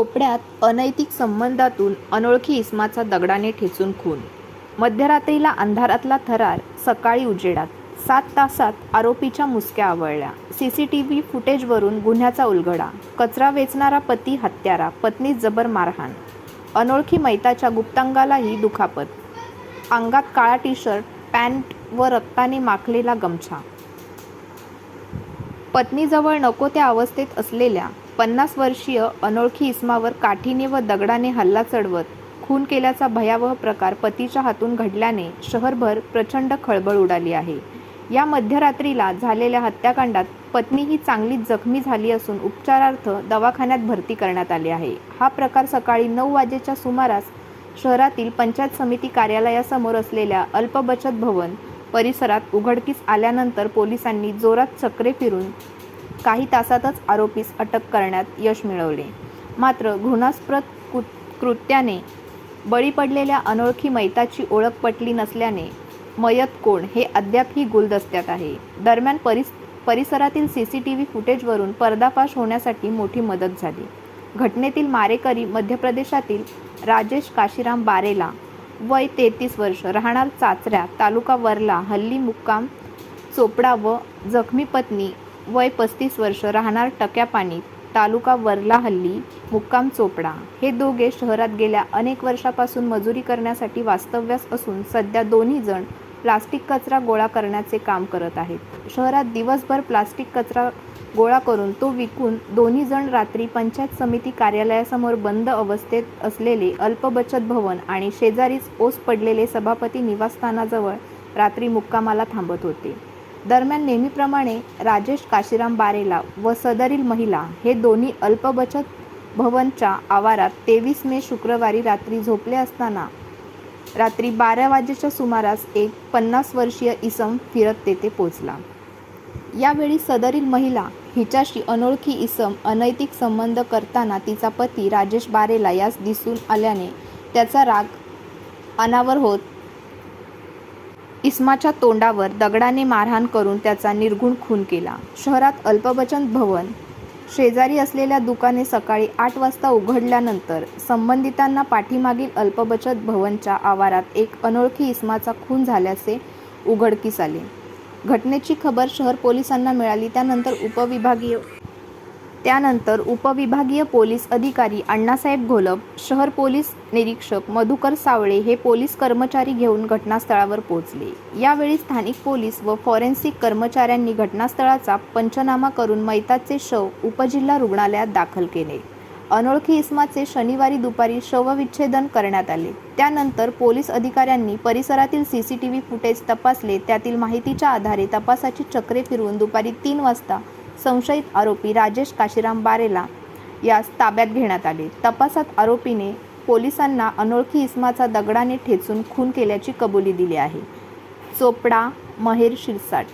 चोपड्यात अनैतिक संबंधातून अनोळखी इस्माचा दगडाने ठेचून खून. मध्यरात्रीला अंधारातला थरार सकाळी उजेडात. सात तासात आरोपीच्या मुसक्या आवळल्या. सी सी टी व्ही फुटेजवरून गुन्ह्याचा उलगडा. कचरा वेचणारा पती हत्यारा पत्नी जबर मारहाण. अनोळखी मैताच्या गुप्तांगालाही दुखापत. अंगात काळा टी शर्ट पॅन्ट व रक्ताने माखलेला गमछा. पत्नीजवळ नको त्या अवस्थेत असलेल्या पन्नास वर्षीय अनोळखी इस्मावर काठीने व दगडाने हल्ला चढवत खून केल्याचा भयावह प्रकार पतीच्या हातून घडल्याने शहरभर प्रचंड खळबळ उडाली आहे. या मध्यरात्रीला झालेल्या हत्याकांडात पत्नी ही चांगलीच जखमी झाली असून उपचारार्थ दवाखान्यात भरती करण्यात आली आहे. हा प्रकार सकाळी नऊ वाजेच्या सुमारास शहरातील पंचायत समिती कार्यालयासमोर असलेल्या अल्पबचत भवन परिसरात उघडकीस आल्यानंतर पोलिसांनी जोरात चक्रे फिरून काही तासातच आरोपीस अटक करण्यात यश मिळवले. मात्र घृणास्प्रद कृ कृत्याने बळी पडलेल्या अनोळखी मैताची ओळख पटली नसल्याने मयत कोण हे अद्यापही गुलदस्त्यात आहे. दरम्यान परिस परिसरातील सी सी टी व्ही फुटेजवरून पर्दाफाश होण्यासाठी मोठी मदत झाली. घटनेतील मारेकरी मध्य प्रदेशातील राजेश काशीराम बारेला वय तेहतीस वर्ष राहणार चाचऱ्या तालुका वरला हल्ली मुक्काम चोपडा व जखमी पत्नी वय पस्तीस वर्ष राहणार टक्यापाणी तालुका वरला हल्ली मुक्काम चोपडा. हे दोघे शहरात गेल्या अनेक वर्षापासून मजुरी करण्यासाठी वास्तव्यास असून सध्या दोन्ही जण प्लास्टिक कचरा गोळा करण्याचे काम करत आहेत. शहरात दिवसभर प्लास्टिक कचरा गोळा करून तो विकून दोन्ही जण रात्री पंचायत समिती कार्यालयासमोर बंद अवस्थेत असलेले अल्पबचत भवन आणि शेजारीच ओस पडलेले सभापती निवासस्थानाजवळ रात्री मुक्कामाला थांबत होते. दरम्यान नेहमीप्रमाणे राजेश काशीराम बारेला व सदरील महिला हे दोन्ही अल्पबचत भवनच्या आवारात तेवीस मे शुक्रवारी रात्री झोपले असताना रात्री बारा वाजेच्या सुमारास एक पन्नास वर्षीय इसम फिरत तेथे पोचला. यावेळी सदरील महिला हिच्याशी अनोळखी इसम अनैतिक संबंध करताना तिचा पती राजेश बारेला यास दिसून आल्याने त्याचा राग अनावर होत इस्माच्या तोंडावर दगडाने मारहाण करून त्याचा निर्घुण खून केला. शहरात अल्पबचत भवन. शेजारी असलेल्या दुकाने सकाळी आठ वाजता उघडल्यानंतर संबंधितांना पाठीमागील अल्पबचत भवनच्या आवारात एक अनोळखी इस्माचा खून झाल्याचे उघडकीस आले. घटनेची खबर शहर पोलिसांना मिळाली. त्यानंतर उपविभागीय त्यानंतर उपविभागीय पोलीस अधिकारी अण्णासाहेब घोलप शहर पोलीस निरीक्षक मधुकर सावळे हे पोलीस कर्मचारी घेऊन घटनास्थळावर पोहोचले. यावेळी स्थानिक पोलीस व फॉरेन्सिक कर्मचाऱ्यांनी घटनास्थळाचा पंचनामा करून मैताचे शव उपजिल्हा रुग्णालयात दाखल केले. अनोळखी इस्माचे शनिवारी दुपारी शवविच्छेदन करण्यात आले. त्यानंतर पोलीस अधिकाऱ्यांनी परिसरातील C C T V footage तपासले. त्यातील माहितीच्या आधारे तपासाची चक्रे फिरवून दुपारी तीन वाजता संशयित आरोपी राजेश काशीराम बारेला यास ताब्यात घेण्यात आले. तपासात आरोपीने पोलिसांना अनोळखी इस्माचा दगडाने ठेचून खून केल्याची कबुली दिली आहे. चोपडा महेर शिरसाट